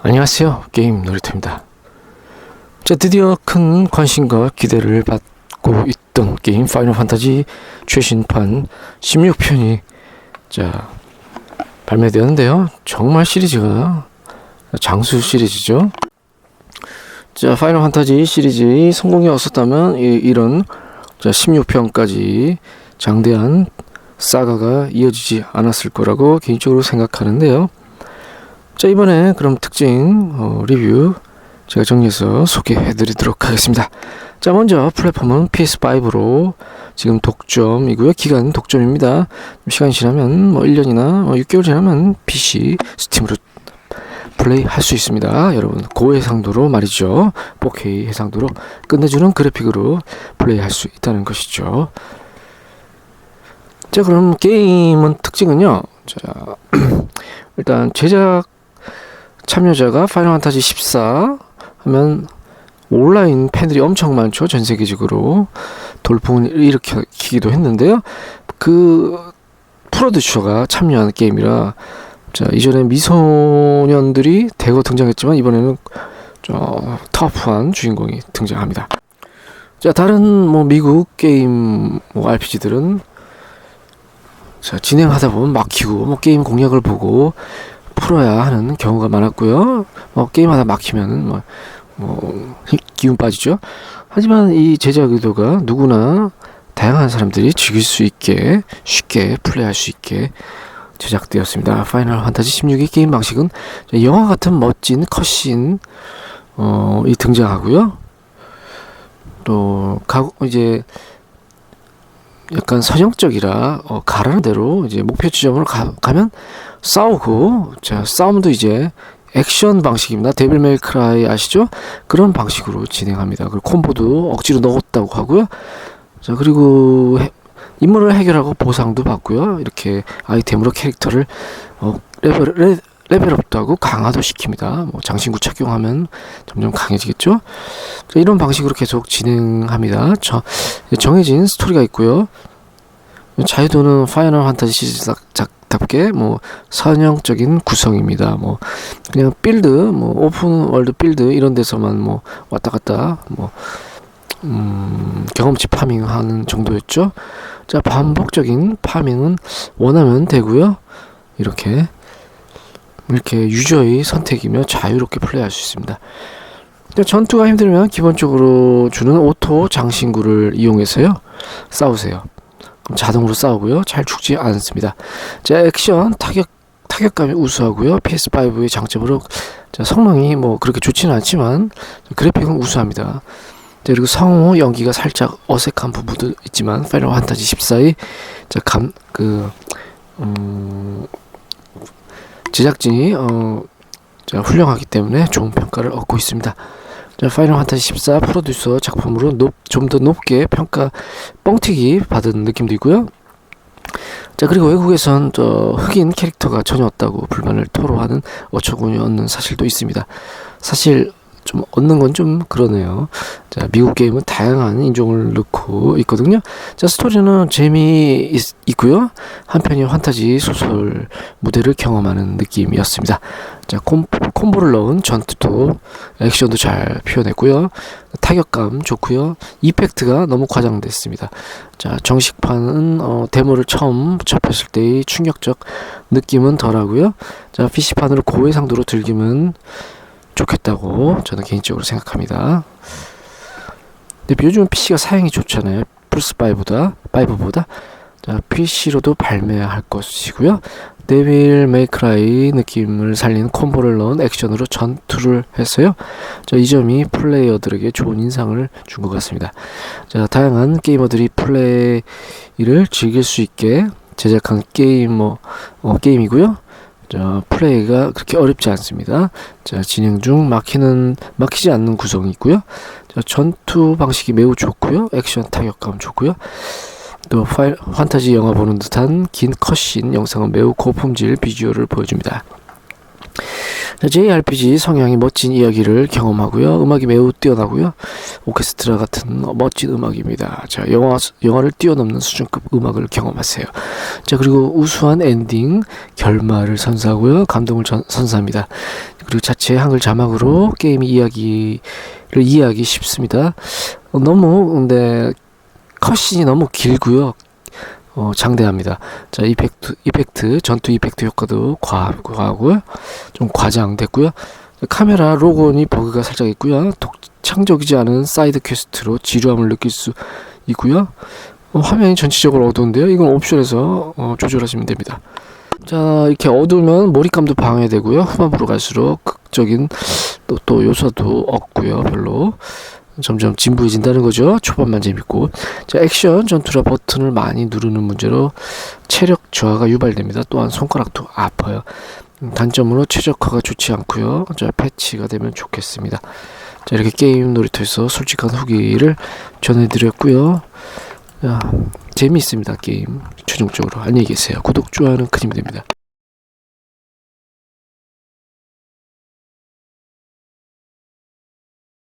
안녕하세요. 게임 놀이터입니다. 자, 드디어 큰 관심과 기대를 받고 있던 게임 파이널 판타지 최신판 16편이 자, 발매되었는데요. 정말 시리즈가 장수 시리즈죠. 자, 파이널 판타지 시리즈의 성공이 없었다면 이, 이런 자, 16편까지 장대한 사가가 이어지지 않았을 거라고 개인적으로 생각하는데요. 자 이번에 그럼 특징 어, 리뷰 제가 정리해서 소개해 드리도록 하겠습니다. 자 먼저 플랫폼은 PS5로 지금 독점이고요. 기간 독점입니다. 시간이 지나면 뭐 1년이나 뭐 6개월 지나면 PC, 스팀으로 플레이 할 수 있습니다. 여러분 고해상도로 말이죠. 4K 해상도로 끝내주는 그래픽으로 플레이 할 수 있다는 것이죠. 자 그럼 게임은 특징은요. 자 일단 제작 참여자가 파이널 판타지 14 하면 온라인 팬들이 엄청 많죠. 전 세계적으로 돌풍을 일으키기도 했는데요. 그 프로듀서가 참여한 게임이라 자 이전에 미소년들이 대거 등장했지만 이번에는 저 터프한 주인공이 등장합니다. 자 다른 뭐 미국 게임 뭐 RPG들은 자 진행하다 보면 막히고 뭐 게임 공략을 보고 풀어야 하는 경우가 많았고요. 뭐 게임하다 막히면은 뭐, 뭐 기운 빠지죠. 하지만 이 제작 의도가 누구나 다양한 사람들이 즐길 수 있게 쉽게 플레이할 수 있게 제작되었습니다. 파이널 판타지 16의 게임 방식은 영화 같은 멋진 컷신 어, 이 등장하고요. 또 가, 이제 약간 서정적이라 어, 가라는 대로 이제 목표 지점으로 가, 가면 싸우고 자 싸움도 이제 액션 방식입니다. 데빌 메이 크라이 아시죠? 그런 방식으로 진행합니다. 그리고 콤보도 억지로 넣었다고 하고요. 자 그리고 해, 임무를 해결하고 보상도 받고요. 이렇게 아이템으로 캐릭터를 어, 레벨 레, 레벨업도 하고 강화도 시킵니다. 뭐 장신구 착용하면 점점 강해지겠죠. 자, 이런 방식으로 계속 진행합니다. 저, 정해진 스토리가 있고요. 자유도는 파이널 판타지 시작작답게 뭐 선형적인 구성입니다. 뭐 그냥 빌드, 뭐 오픈 월드 빌드 이런 데서만 뭐 왔다 갔다 뭐 음, 경험치 파밍하는 정도였죠. 자 반복적인 파밍은 원하면 되고요. 이렇게 이렇게 유저의 선택이며 자유롭게 플레이할 수 있습니다. 전투가 힘들면 기본적으로 주는 오토 장신구를 이용해서요 싸우세요. 그럼 자동으로 싸우고요 잘 죽지 않습니다. 자 액션 타격 타격감이 우수하고요 PS5의 장점으로 자, 성능이 뭐 그렇게 좋지는 않지만 그래픽은 우수합니다. 자, 그리고 성우 연기가 살짝 어색한 부분도 있지만 파이널 판타지 14의 자 감 그 음, 제작진이 어, 자, 훌륭하기 때문에 좋은 평가를 얻고 있습니다. 자, 파이널 판타지 14 프로듀서 작품으로 좀 더 높게 평가 뻥튀기 받은 느낌도 있고요. 자 그리고 외국에선 저 흑인 캐릭터가 전혀 없다고 불만을 토로하는 어처구니 없는 사실도 있습니다. 사실 좀 얻는 건 좀 그러네요. 자, 미국 게임은 다양한 인종을 넣고 있거든요. 자, 스토리는 재미 있고요. 한편이 환타지 소설 무대를 경험하는 느낌이었습니다. 자, 콤, 콤보를 넣은 전투도 액션도 잘 표현했고요. 타격감 좋고요. 이펙트가 너무 과장됐습니다. 자, 정식판은 어, 데모를 처음 접했을 때의 충격적 느낌은 덜하고요. 자, PC판으로 고해상도로 즐기면 좋겠다고 저는 개인적으로 생각합니다. 근데 요즘 PC가 사양이 좋잖아요. 플스 5보다 5보다 자, PC로도 발매할 것이고요. 데빌 메이크라이 느낌을 살리는 콤보를 넣은 액션으로 전투를 했어요. 자, 이 점이 플레이어들에게 좋은 인상을 준 것 같습니다. 자, 다양한 게이머들이 플레이를 즐길 수 있게 제작한 게이머 어, 게임이고요. 자, 플레이가 그렇게 어렵지 않습니다. 자, 진행 중 막히는, 막히지 않는 구성이 있고요. 자, 전투 방식이 매우 좋고요. 액션 타격감 좋고요. 또 파일, 판타지 영화 보는 듯한 긴 컷신 영상은 매우 고품질 비주얼을 보여줍니다. JRPG 성향이 멋진 이야기를 경험하고요. 음악이 매우 뛰어나고요. 오케스트라 같은 멋진 음악입니다. 자, 영화 영화를 뛰어넘는 수준급 음악을 경험하세요. 자, 그리고 우수한 엔딩 결말을 선사하고요. 감동을 전, 선사합니다. 그리고 자체 한글 자막으로 게임 이야기를 이해하기 쉽습니다. 어, 너무 근데 컷신이 너무 길고요. 어, 장대합니다. 자, 이펙트, 이펙트, 전투 이펙트 효과도 과, 과하고요. 좀 과장됐고요. 카메라 로고니 버그가 살짝 있고요. 독 창적이지 않은 사이드 퀘스트로 지루함을 느낄 수 있고요. 어, 화면이 전체적으로 어두운데요. 이건 옵션에서 어, 조절하시면 됩니다. 자, 이렇게 어두우면 몰입감도 방해되고요. 후반부로 갈수록 극적인 또, 또 요소도 없고요. 별로. 점점 진부해진다는 거죠. 초반만 재밌고. 자, 액션 전투라 버튼을 많이 누르는 문제로 체력 저하가 유발됩니다. 또한 손가락도 아파요. 음, 단점으로 최적화가 좋지 않고요. 자, 패치가 되면 좋겠습니다. 자, 이렇게 게임 놀이터에서 솔직한 후기를 전해드렸고요. 자, 재미있습니다. 게임. 최종적으로 안녕히 계세요. 구독, 좋아요는 큰 힘이 됩니다.